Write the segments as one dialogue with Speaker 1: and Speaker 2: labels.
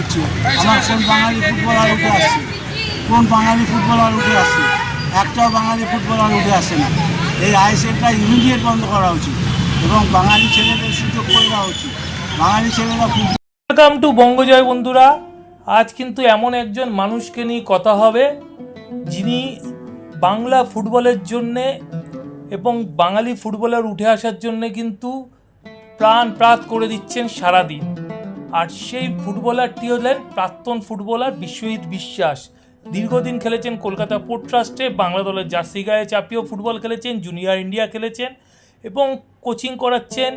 Speaker 1: হচ্ছে, আমার কোন বাঙালি ফুটবলার উঠে আসছে? কোন বাঙালি ফুটবলার উঠে আসছে? একটাও বাঙালি ফুটবলার উঠে আসছে না। এই আইএসএলটা ইমিডিয়েট বন্ধ করা উচিত এবং বাঙালি ছেলেদের সুযোগ করে দেওয়া উচিত। বাঙালি ছেলেরা
Speaker 2: ওয়েলকাম টু বঙ্গজয় বন্ধুরা। আজ কিন্তু এমন একজন মানুষকে নিয়ে কথা হবে, যিনি বাংলা ফুটবলের জন্যে এবং বাঙালি ফুটবলার উঠে আসার জন্যে কিন্তু প্রাণ প্রাত করে দিচ্ছেন সারাদিন। আর সেই ফুটবলারটি হলেন প্রাক্তন ফুটবলার বিশ্বজিৎ বিশ্বাস। দীর্ঘদিন খেলেছেন কলকাতা পোর্ট ট্রাস্টে, বাংলা দলের জার্সি গায়ে চাপিয়েও ফুটবল খেলেছেন, জুনিয়র ইন্ডিয়া খেলেছেন এবং কোচিং করাচ্ছেন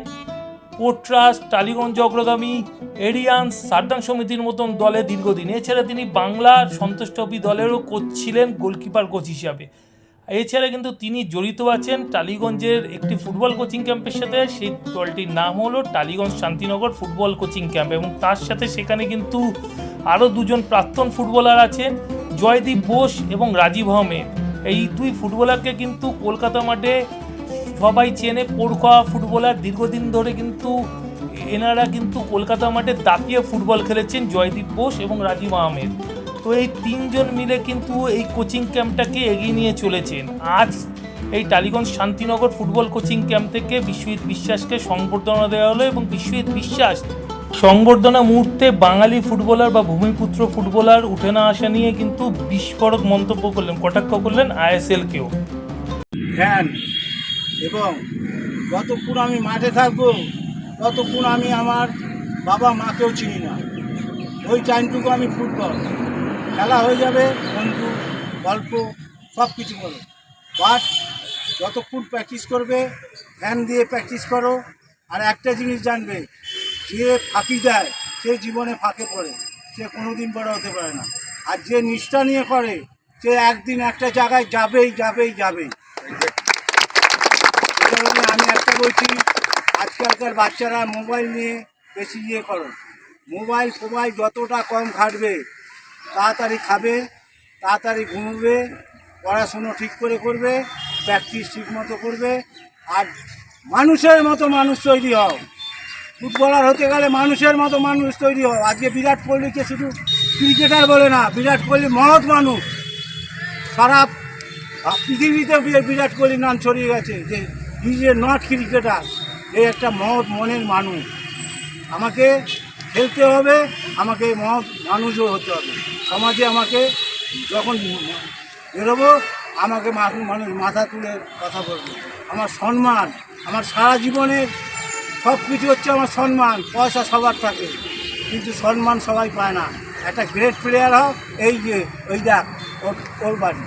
Speaker 2: পোর্ট ট্রাস্ট, টালিগঞ্জ অগ্রগামী এরিয়ান্স সারদান সমিতির মতন দলে দীর্ঘদিন। এছাড়া তিনি বাংলার সন্তোষ দলেরও কোচ ছিলেন, গোলকিপার কোচ হিসাবে। এছাড়া কিন্তু তিনি জড়িত আছেন টালিগঞ্জের একটি ফুটবল কোচিং ক্যাম্পের সাথে। সেই দলটির নাম হলো Tollygunge Shantinagar football coaching camp এবং তার সাথে সেখানে কিন্তু আরও দুজন প্রাক্তন ফুটবলার আছেন, জয়দীপ বোস এবং রাজীব আহমেদ। এই দুই ফুটবলারকে কিন্তু কলকাতা মাঠে সবাই চেনে। পোড়খোয়া ফুটবলার দীর্ঘদিন ধরে কিন্তু এনারা কিন্তু কলকাতা মাঠে দাপিয়ে ফুটবল খেলেছেন জয়দীপ বোস এবং রাজীব আহমেদ। তো এই তিনজন মিলে কিন্তু এই কোচিং ক্যাম্পটাকে এগিয়ে নিয়ে চলেছেন। আজ এই Tollygunge Shantinagar football coaching camp থেকে বিশ্বজিৎ বিশ্বাসকে সংবর্ধনা দেওয়া হলো এবং বিশ্বজিৎ বিশ্বাস সংবর্ধনা মুহূর্তে বাঙালি ফুটবলার বা ভূমিপুত্র ফুটবলার উঠে না আসা নিয়ে কিন্তু বিস্ফোরক মন্তব্য করলেন, কটাক্ষ করলেন আইএসএলকেও।
Speaker 1: ফ্যান, এবং যতক্ষণ আমি মাঠে থাকব ততক্ষণ আমি আমার বাবা মাকেও চিনি না। ওই টাইমটুকু আমি ফুটবল। খেলা হয়ে যাবে, বন্ধু, গল্প, সব কিছু করো বাট যতক্ষণ প্র্যাকটিস করবে ফ্যান দিয়ে প্র্যাকটিস করো। আর একটা জিনিস জানবে, যে ফাঁকি দেয়, সে জীবনে ফাঁকে পড়ে। সে কোনো দিন বড় হতে পারে না। আর যে নিষ্ঠা নিয়ে করে, সে একদিন একটা জায়গায় যাবেই যাবেই যাবেই। আমি একটা বলছি, আজকালকার বাচ্চারা মোবাইল নিয়ে বেশি ইয়ে করো। মোবাইল ফোবাইল যতটা কম ঘাটবে তাড়াতাড়ি খাবে, তাড়াতাড়ি ঘুমবে, পড়াশুনো ঠিক করে করবে প্র্যাকটিস ঠিক মতো করবে, আর মানুষের মতো মানুষ তৈরি হও। ফুটবলার হতে গেলে মানুষের মতো মানুষ তৈরি হও। আজকে বিরাট কোহলিকে শুধু ক্রিকেটার বলে না, বিরাট কোহলি মহৎ মানুষ। সারা পৃথিবীতে বিরাট কোহলির নাম ছড়িয়ে গেছে যে ইজ এ নট ক্রিকেটার এ একটা মহৎ মনের মানুষ। আমাকে খেলতে হবে, আমাকে মানুষও হতে হবে। সমাজে আমাকে যখন বেরোবো, আমাকে মানুষ মাথা তুলে কথা বলবে। আমার সম্মান, আমার সারা জীবনের সব কিছু হচ্ছে আমার সম্মান, পয়সা সবার থাকে। কিন্তু সম্মান সবাই পায় না। একটা গ্রেট প্লেয়ার হোক এই যে, ওই দেখ, ওর ওর বাড়ি।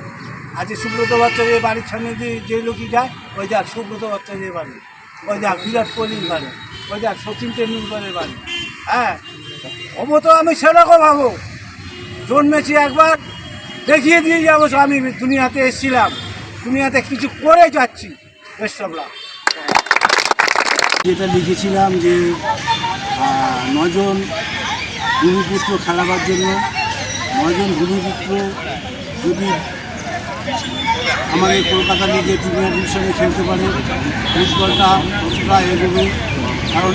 Speaker 1: আজকে সুব্রত ভট্টাচার্যের বাড়ির সামনে দিয়ে যে লোকই যায়, ওই দেখ, সুব্রত ভট্টাচার্যের বাড়ি। ওই দেখ, বিরাট কোহলির বাড়ি। ওই দেখ, সচিন তেন্ডুলকরের বাড়ি। হ্যাঁ। হব তো আমি সেরকম হব। জন্মেছি একবার, দেখিয়ে দিয়ে যাব আমি দুনিয়াতে এসেছিলাম। দুনিয়াতে কিছু করে যাচ্ছি লাভ যেটা লিখেছিলাম যে নজন ভূমিপুত্র খেলাবার জন্য নজন ভূমিপুত্র যদি আমাদের কলকাতা লিগে প্রিমিয়ার ডিভিশনে খেলতে পারে, ফুটবলটা কতটা এগোবে, কারণ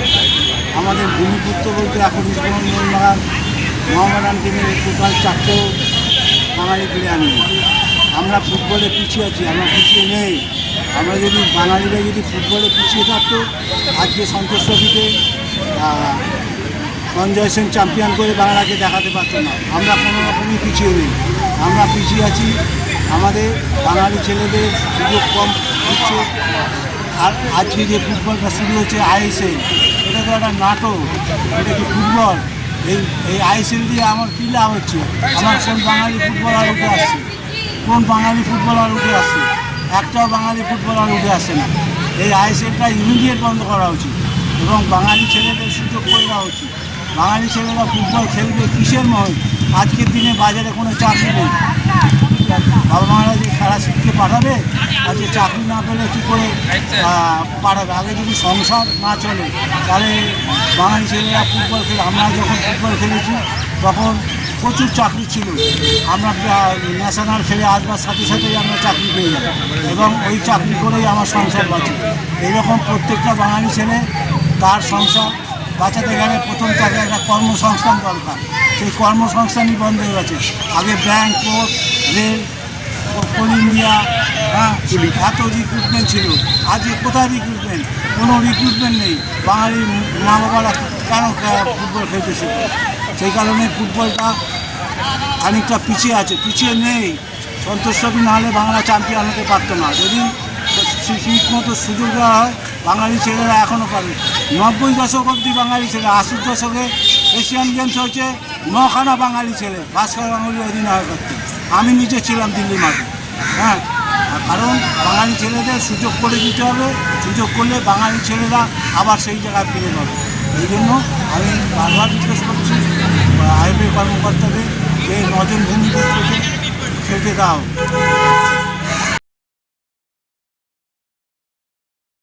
Speaker 1: আমাদের ভূমিপুত্র বলতে এখন ইস্টবেঙ্গল মোহনবাগান মোহামেডান টিমের টোটাল চারটেও বাঙালি প্লেয়ার নেই আমরা ফুটবলে পিছিয়ে আছি, আমরা পিছিয়ে নেই। আমরা যদি বাঙালিরা যদি ফুটবলে পিছিয়ে থাকতো, আজকে সন্তোষ ট্রফিতে সঞ্জয় সেন চ্যাম্পিয়ন করে বাংলাকে দেখাতে পারতো না। আমরা কোনো রকমই পিছিয়ে নেই। আমরা পিছিয়ে আছি, আমাদের বাঙালি ছেলেদের সুযোগ কম দিচ্ছে আর আজকে যে ফুটবলটা শুরু হচ্ছে আইএসএল, এটা তো একটা নাটক, এটা কি ফুটবল? এই এই আইএসএল দিয়ে আমার কী লাভ হচ্ছে? আমার কোন বাঙালি ফুটবলার উঠে আসছে? কোন বাঙালি ফুটবলার উঠে আসছে? একটাও বাঙালি ফুটবলার উঠে আসছে না। এই আইএসএলটা ইমিডিয়েট বন্ধ করা উচিত এবং বাঙালি ছেলেদের সুযোগ করে দেওয়া উচিত। বাঙালি ছেলেরা ফুটবল খেলবে কিসের মহল? আজকের দিনে বাজারে কোনো চাকরি নেই। বাবা মারা যে খেলা শিখতে পাঠাবে আর যে চাকরি না পেলে কী করে পাঠাবে? আগে যদি সংসার না চলে, তাহলে বাঙালি ছেলেরা ফুটবল খেলে, আমরা যখন ফুটবল খেলেছি, তখন প্রচুর চাকরি ছিল। আমরা ন্যাশনাল খেলে আসবার সাথে সাথেই আমরা চাকরি পেয়ে যাই এবং ওই চাকরি করেই আমার সংসার বাঁচে। এইরকম প্রত্যেকটা বাঙালি ছেলে তার সংসার বাঁচাতে গেলে প্রথম তাকে একটা কর্মসংস্থান দরকার। সেই কর্মসংস্থানই বন্ধ হয়ে গেছে। আগে bank, port, rail, Coal India হ্যাঁ এত রিক্রুটমেন্ট ছিল। আজকে কোথায় রিক্রুটমেন্ট কোনো রিক্রুটমেন্ট নেই। বাঙালি মা বাবারা কেন ফুটবল খেলতেছে? সেই কারণে ফুটবলটা খানিকটা পিছিয়ে আছে। পিছিয়ে নেই। সন্তোষ ট্রফি না হলে বাংলা চ্যাম্পিয়ন হতে পারতো না। যদি ঠিক মতো সুযোগ দেওয়া হয় বাঙালি ছেলেরা এখনও পারে নব্বই দশক অবধি বাঙালি ছেলে, আশির দশকে এশিয়ান গেমস হচ্ছে নখানা বাঙালি ছেলে, ভাস্কর গাঙ্গুলি অধিনায়ক করতে আমি নিজে ছিলাম দিল্লি মাঠে। হ্যাঁ কারণ বাঙালি ছেলেদের সুযোগ করে দিতে হবে। সুযোগ করলে বাঙালি ছেলেরা আবার সেই জায়গায় ফিরে পাবে এই জন্য আমি বারবার জিজ্ঞেস করছি আইপি কর্মকর্তাদের, যে নজন ভূমিপুত্রকে খেলতে দাও।